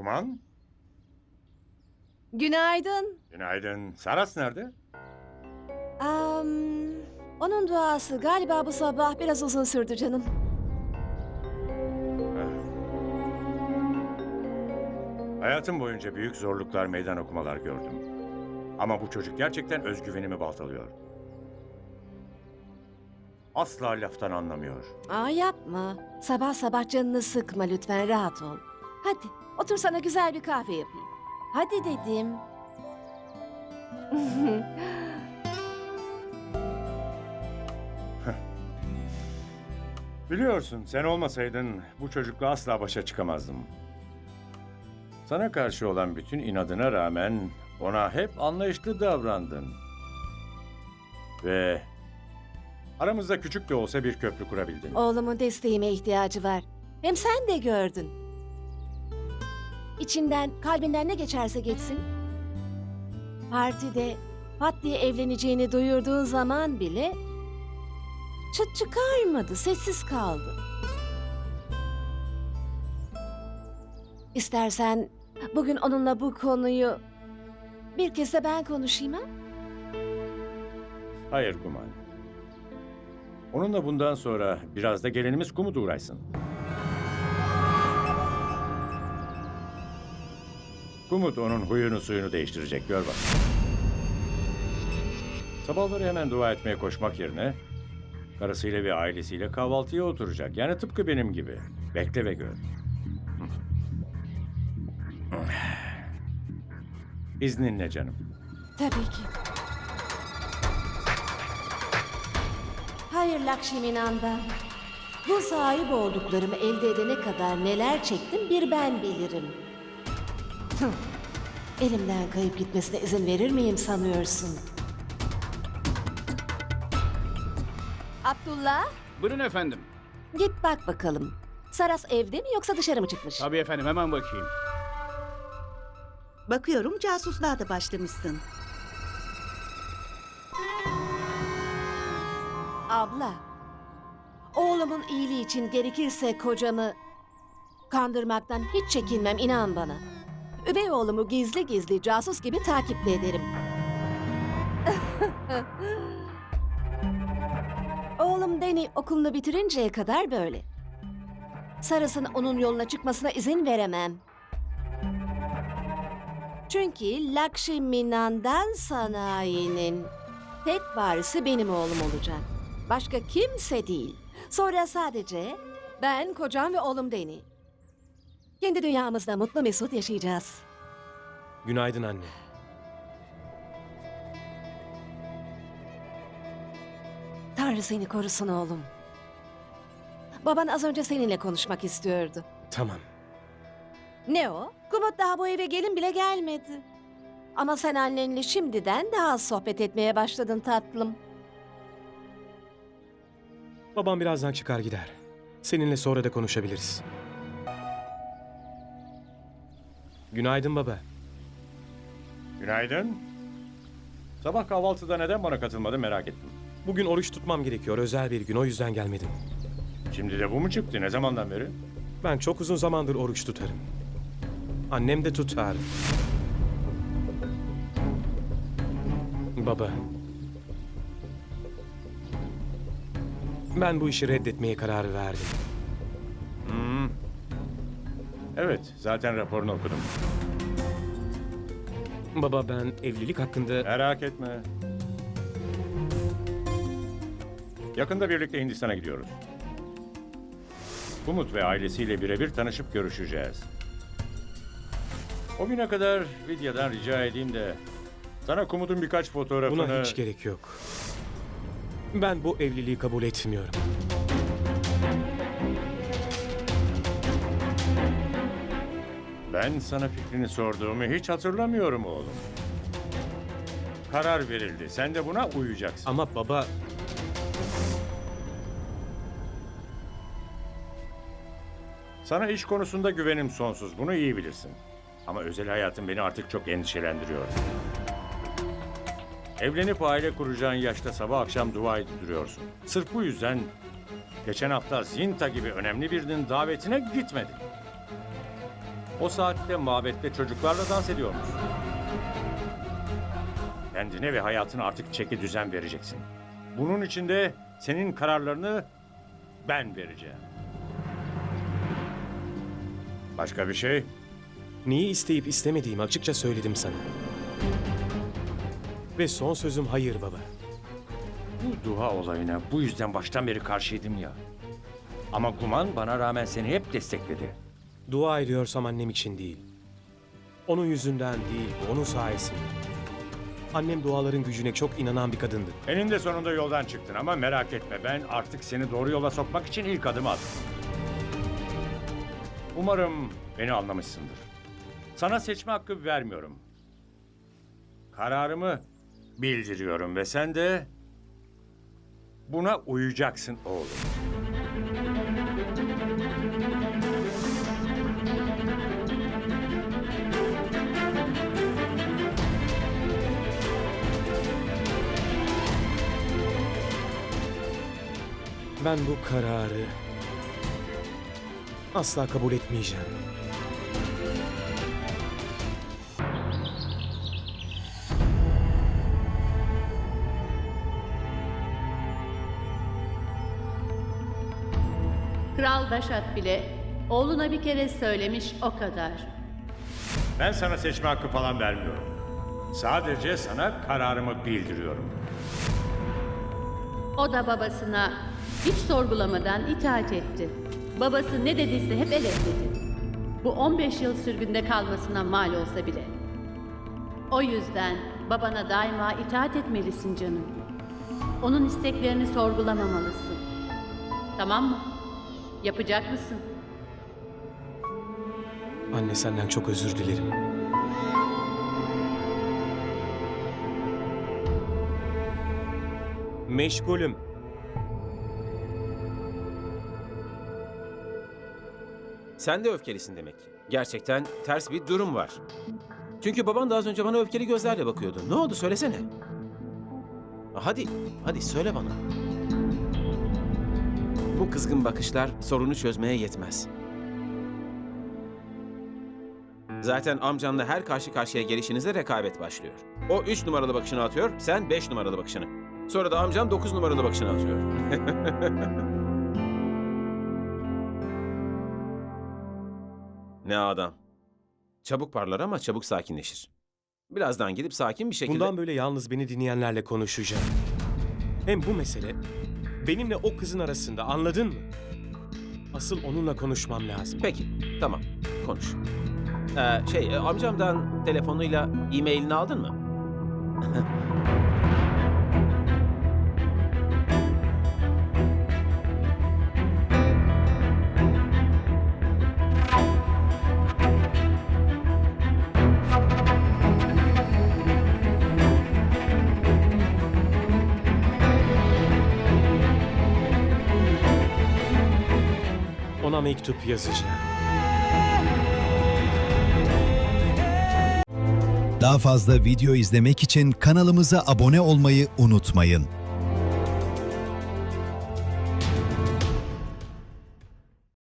Kuman, Günaydın. günaydın. Saras nerede? Am, onun duası galiba bu sabah biraz uzun sürdü canım. Hayatım boyunca büyük zorluklar, meydan okumalar gördüm. Ama bu çocuk gerçekten özgüvenimi baltalıyor. Asla laftan anlamıyor. Aa yapma. Sabah sabah canını sıkma lütfen rahat ol. Hadi otur sana güzel bir kahve yapayım. Hadi dedim. Biliyorsun sen olmasaydın bu çocukla asla başa çıkamazdım. Sana karşı olan bütün inadına rağmen ona hep anlayışlı davrandın. Ve aramızda küçük de olsa bir köprü kurabildin. Oğlumun desteğime ihtiyacı var. Hem sen de gördün. İçinden, kalbinden ne geçerse geçsin. Partide pat diye evleneceğini duyurduğun zaman bile çıt çıkarmadı, sessiz kaldı. İstersen bugün onunla bu konuyu bir kez de ben konuşayım ha? Hayır Kuman. Onunla bundan sonra biraz da gelinimiz Kumut uğraşsın. Kumut onun huyunu suyunu değiştirecek gör bak. Sabahları hemen dua etmeye koşmak yerine karısıyla ve ailesiyle kahvaltıya oturacak. Yani tıpkı benim gibi. Bekle ve gör. İzninle canım. Tabii ki. Hayır Lakşminanda. Bu sahip olduklarımı elde edene kadar neler çektim bir ben bilirim. Hıh. Elimden kayıp gitmesine izin verir miyim sanıyorsun? Abdullah, Buyurun efendim. git bak bakalım. Saras evde mi yoksa dışarı mı çıkmış? Tabii efendim hemen bakayım. Bakıyorum casusluğa da başlamışsın. Abla, oğlumun iyiliği için gerekirse kocamı kandırmaktan hiç çekinmem inan bana. Üvey oğlumu gizli gizli casus gibi takip ederim. Oğlum Danny okulunu bitirinceye kadar böyle. Sarıs'ın onun yoluna çıkmasına izin veremem. Çünkü Lakshminandan sanayinin tek varisi benim oğlum olacak. Başka kimse değil. Sonra sadece ben, kocam ve oğlum Deni. Kendi dünyamızda mutlu mesut yaşayacağız. Günaydın anne. Tanrı seni korusun oğlum. Baban az önce seninle konuşmak istiyordu. Tamam. Ne o? Kumut daha bu eve gelin bile gelmedi. Ama sen annenle şimdiden daha az sohbet etmeye başladın tatlım. Babam birazdan çıkar gider. Seninle sonra da konuşabiliriz. Günaydın baba. Günaydın. Sabah kahvaltıda neden bana katılmadın merak ettim. Bugün oruç tutmam gerekiyor. Özel bir gün. O yüzden gelmedim. Şimdi de bu mu çıktı? Ne zamandan beri? Ben çok uzun zamandır oruç tutarım. Annem de tutar. Baba. Ben bu işi reddetmeye karar verdim. Evet, zaten raporunu okudum. Baba ben evlilik hakkında... Merak etme. Yakında birlikte Hindistan'a gidiyoruz. Umut ve ailesiyle birebir tanışıp görüşeceğiz. O güne kadar Vidya'dan rica edeyim de sana Kumut'un birkaç fotoğrafını... Buna hiç gerek yok. Ben bu evliliği kabul etmiyorum. Ben sana fikrini sorduğumu hiç hatırlamıyorum oğlum. Karar verildi. Sen de buna uyacaksın. Ama baba Sana iş konusunda güvenim sonsuz. Bunu iyi bilirsin. Ama özel hayatın beni artık çok endişelendiriyor. Evlenip aile kuracağın yaşta sabah akşam dua edip duruyorsun. Sırf bu yüzden geçen hafta Zinta gibi önemli birinin davetine gitmedin. O saatte mabette çocuklarla dans ediyormuş. Kendine ve hayatına artık çeki düzen vereceksin. Bunun için de senin kararlarını ben vereceğim. Başka bir şey? Neyi isteyip istemediğimi açıkça söyledim sana. Ve son sözüm hayır baba. Bu dua olayına bu yüzden baştan beri karşıydım ya. Ama Guman bana rağmen seni hep destekledi. Dua ediyorsam annem için değil. Onun yüzünden değil, onun sayesinde. Annem duaların gücüne çok inanan bir kadındı. Eninde sonunda yoldan çıktın ama merak etme ben artık seni doğru yola sokmak için ilk adımı attım. Umarım beni anlamışsındır. Sana seçme hakkı vermiyorum. Kararımı bildiriyorum ve sen de buna uyacaksın oğlum. Ben bu kararı asla kabul etmeyeceğim. Kral Başak bile oğluna bir kere söylemiş o kadar. Ben sana seçme hakkı falan vermiyorum. Sadece sana kararımı bildiriyorum. O da babasına hiç sorgulamadan itaat etti. Babası ne dediyse hep evet dedi. Bu 15 yıl sürgünde kalmasına mal olsa bile. O yüzden babana daima itaat etmelisin canım. Onun isteklerini sorgulamamalısın. Tamam mı? Yapacak mısın? Anne senden çok özür dilerim. Meşgulüm. Sen de öfkelisin demek. Gerçekten ters bir durum var. Çünkü baban da az önce bana öfkeli gözlerle bakıyordu. Ne oldu söylesene. Hadi, hadi söyle bana. Bu kızgın bakışlar sorunu çözmeye yetmez. Zaten amcanla her karşı karşıya gelişinizde rekabet başlıyor. O üç numaralı bakışını atıyor, sen beş numaralı bakışını. Sonra da amcam dokuz numaralı bakışını atıyor. Ne adam. Çabuk parlar ama çabuk sakinleşir. Birazdan gidip sakin bir şekilde... Bundan böyle yalnız beni dinleyenlerle konuşacağım. Hem bu mesele benimle o kızın arasında anladın mı? Asıl onunla konuşmam lazım. Peki, tamam. Konuş. Ee, şey, e, amcamdan telefonuyla e-mailini aldın mı? Ona mektup yazacağım. Daha fazla video izlemek için kanalımıza abone olmayı unutmayın.